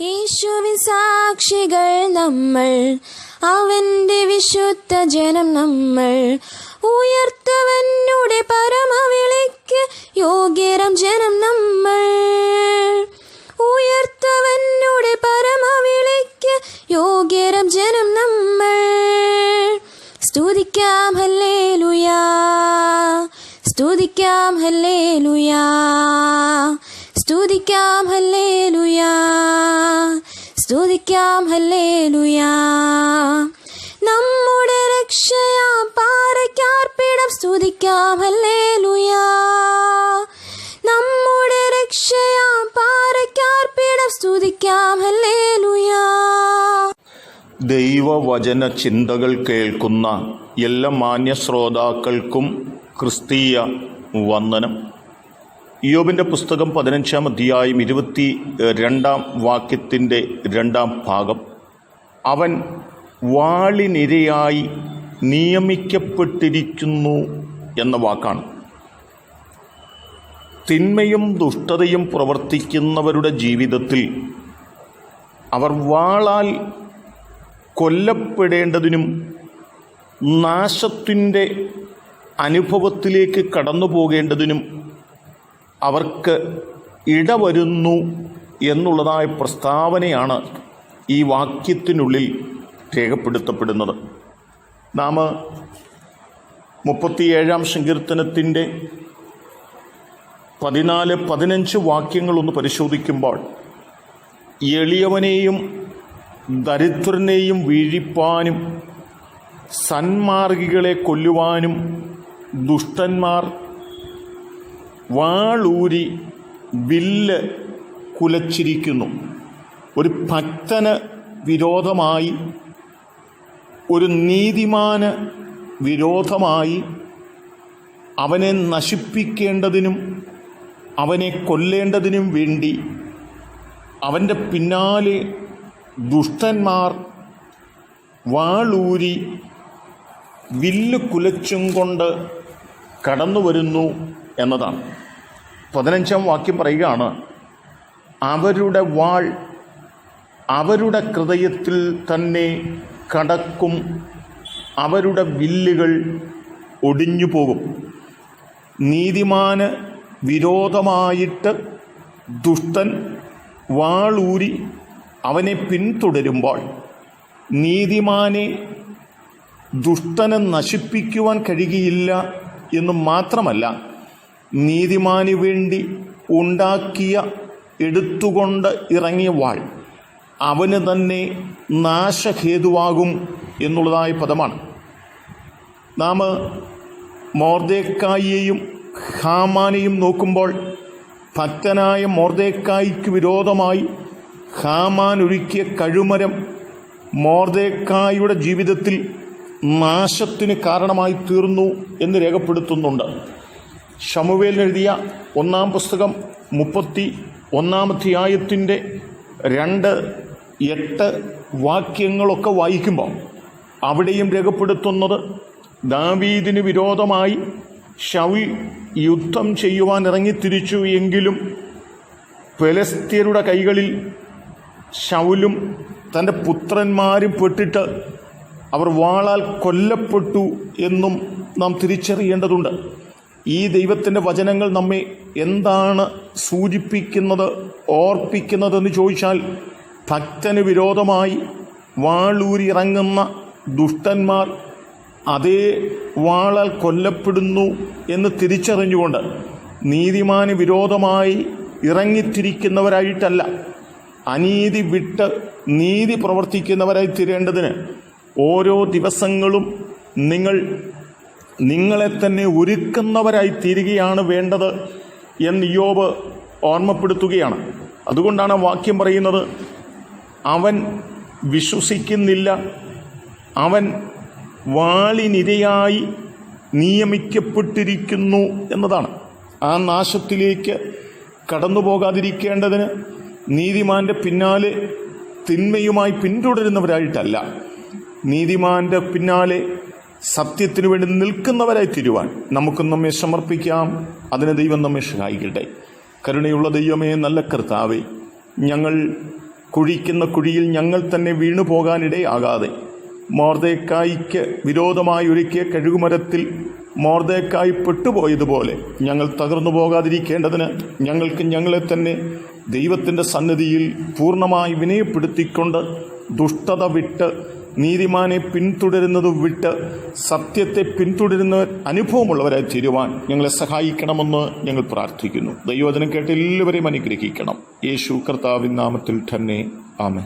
യേശുവിൻ സാക്ഷികൾ നമ്മൾ അവന്റെ വിശുദ്ധ ജനം നമ്മൾ. ഉയർത്തവനുടെ പരമവിളിക്ക് യോഗ്യരം ജനം നമ്മൾ. ഉയർത്തവനുടെ പരമവിളിക്ക് യോഗ്യരം ജനം നമ്മൾ. സ്തുതിക്കാം ഹല്ലേ ലുയാ സ്തുതിക്കാം ഹല്ലേലൂയാ. സ്തുതിക്കാം ഹല്ലേലുയാ. സ്തുതിക്കാം ഹല്ലേലുയാ. നമ്മുടെ രക്ഷയാ പാറയ്ക്കാർപ്പിടം സ്തുതിക്കാം ഹല്ലേലുയാ. നമ്മുടെ രക്ഷയാ പാറയ്ക്കാർപ്പിടം സ്തുതിക്കാം ഹല്ലേലുയാ. ദൈവവചന ചിന്തകൾ കേൾക്കുന്ന എല്ലാ മാന്യ ശ്രോതാക്കൾക്കും ക്രിസ്തീയ വന്ദനം. യോബിന്റെ പുസ്തകം പതിനഞ്ചാം അധ്യായം ഇരുപത്തി രണ്ടാം വാക്യത്തിന്റെ രണ്ടാം ഭാഗം. അവൻ വാളിനിരയായി നിയമിക്കപ്പെട്ടിരിക്കുന്നു എന്ന വാക്കാണ്. തിന്മയും ദുഷ്ടതയും പ്രവർത്തിക്കുന്നവരുടെ ജീവിതത്തിൽ അവർ വാളാൽ കൊല്ലപ്പെടേണ്ടതിനും നാശത്തിന്റെ അനുഭവത്തിലേക്ക് കടന്നു പോകേണ്ടതിനും അവർക്ക് ഇടവരുന്നു എന്നുള്ളതായ പ്രസ്താവനയാണ് ഈ വാക്യത്തിനുള്ളിൽ രേഖപ്പെടുത്തപ്പെടുന്നത്. നാം മുപ്പത്തിയേഴാം സങ്കീർത്തനത്തിന്റെ പതിനാല് പതിനഞ്ച് വാക്യങ്ങളൊന്ന് പരിശോധിക്കുമ്പോൾ എളിയവനെയും ദരിദ്രനെയും വീഴിപ്പാനും സന്മാർഗികളെ കൊല്ലുവാനും ദുഷ്ടന്മാർ വാളൂരി വില്ല് കുലച്ചിരിക്കുന്നു. ഒരു ഭക്തന് വിരോധമായി ഒരു നീതിമാന് വിരോധമായി അവനെ നശിപ്പിക്കേണ്ടതിനും അവനെ കൊല്ലേണ്ടതിനും വേണ്ടി അവന്റെ പിന്നാലെ ദുഷ്ടന്മാർ വാളൂരി വില്ല് കുലച്ചും കൊണ്ട് കടന്നു വരുന്നു എന്നതാണ്. പതിനഞ്ചാം വാക്യം പറയുകയാണ് അവരുടെ വാൾ അവരുടെ ഹൃദയത്തിൽ തന്നെ കടക്കും അവരുടെ വില്ലുകൾ ഒടിഞ്ഞു പോകും. നീതിമാന് വിരോധമായിട്ട് ദുഷ്ടൻ വാളൂരി അവനെ പിന്തുടരുമ്പോൾ നീതിമാനെ ദുഷ്ടനെ നശിപ്പിക്കുവാൻ കഴിയുകയില്ല എന്ന് മാത്രമല്ല നീതിമാന് വേണ്ടി ഉണ്ടാക്കിയ എടുത്തുകൊണ്ട് ഇറങ്ങിയ വാൾ അവന് തന്നെ നാശഹേതുവാകും എന്നുള്ളതായ പദമാണ്. നാം മോർദേക്കായിയെയും ഹാമാനെയും നോക്കുമ്പോൾ ഭക്തനായ മോർദേക്കായിക്ക് വിരോധമായി ഹാമാൻ ഒരുക്കിയ കഴുമരം മോർദേക്കായുടെ ജീവിതത്തിൽ നാശത്തിന് കാരണമായി തീർന്നു എന്ന് രേഖപ്പെടുത്തുന്നുണ്ട്. ഷമുവേലിനെഴുതിയ ഒന്നാം പുസ്തകം മുപ്പത്തി ഒന്നാം അധ്യായത്തിന്റെ രണ്ട് എട്ട് വാക്യങ്ങളൊക്കെ വായിക്കുമ്പോൾ അവിടെയും രേഖപ്പെടുത്തുന്നത് ദാവീദിന് വിരോധമായി ഷവി യുദ്ധം ചെയ്യുവാൻ ഇറങ്ങിത്തിരിച്ചു എങ്കിലും ഫലസ്തീനയുടെ കൈകളിൽ ഷൗലും തന്റെ പുത്രന്മാരും പെട്ടിട്ട് അവർ വാളാൽ കൊല്ലപ്പെട്ടു എന്നും നാം തിരിച്ചറിയേണ്ടതുണ്ട്. ഈ ദൈവത്തിന്റെ വചനങ്ങൾ നമ്മെ എന്താണ് സൂചിപ്പിക്കുന്നത് ഓർപ്പിക്കുന്നതെന്ന് ചോദിച്ചാൽ ഭക്തന് വിരോധമായി വാളൂരിറങ്ങുന്ന ദുഷ്ടന്മാർ അതേ വാളാൽ കൊല്ലപ്പെടുന്നു എന്ന് തിരിച്ചറിഞ്ഞുകൊണ്ട് നീതിമാന് വിരോധമായി ഇറങ്ങിത്തിരിക്കുന്നവരായിട്ടല്ല. അനീതി വിട്ട് നീതി പ്രവർത്തിക്കുന്നവരായി തീരേണ്ടതിന് ഓരോ ദിവസങ്ങളും നിങ്ങൾ നിങ്ങളെ തന്നെ ഒരുക്കുന്നവരായി തീരുകയാണ് വേണ്ടത് എന്ന് യോബ് ഓർമ്മപ്പെടുത്തുകയാണ്. അതുകൊണ്ടാണ് വാക്യം പറയുന്നത് അവൻ വിശ്വസിക്കുന്നില്ല അവൻ വാളിനിരയായി നിയമിക്കപ്പെട്ടിരിക്കുന്നു എന്നതാണ്. ആ നാശത്തിലേക്ക് കടന്നു പോകാതിരിക്കേണ്ടതിന് നീതിമാന്റെ പിന്നാലെ തിന്മയുമായി പിന്തുടരുന്നവരായിട്ടല്ല. നീതിമാന്റെ പിന്നാലെ സത്യത്തിനു വേണ്ടി നിൽക്കുന്നവരായി തീരുവാൻ നമുക്ക് നമ്മെ സമർപ്പിക്കാം. അതിന് ദൈവം നമ്മെ സഹായിക്കട്ടെ. കരുണയുള്ള ദൈവമേ നല്ല കർത്താവേ ഞങ്ങൾ കുഴിക്കുന്ന കുഴിയിൽ ഞങ്ങൾ തന്നെ വീണു പോകാനിടയാകാതെ മോർദേക്കായിക്ക് വിരോധമായി ഒരുക്കിയ കഴുകുമരത്തിൽ മോർദേക്കായി പെട്ടുപോയതുപോലെ ഞങ്ങൾ തകർന്നു പോകാതിരിക്കേണ്ടതിന് ഞങ്ങൾക്ക് ഞങ്ങളെ തന്നെ ദൈവത്തിന്റെ സന്നിധിയിൽ പൂർണമായി വിനയപ്പെടുത്തിക്കൊണ്ട് ദുഷ്ടത വിട്ട് നീതിമാനെ പിന്തുടരുന്നത് വിട്ട് സത്യത്തെ പിന്തുടരുന്ന അനുഭവമുള്ളവരായി തീരുവാൻ ഞങ്ങളെ സഹായിക്കണമെന്ന് ഞങ്ങൾ പ്രാർത്ഥിക്കുന്നു. ദൈവവചനം കേട്ട് എല്ലാവരെയും അനുഗ്രഹിക്കണം. യേശു കർത്താവിൻ നാമത്തിൽ തന്നെ. ആമേ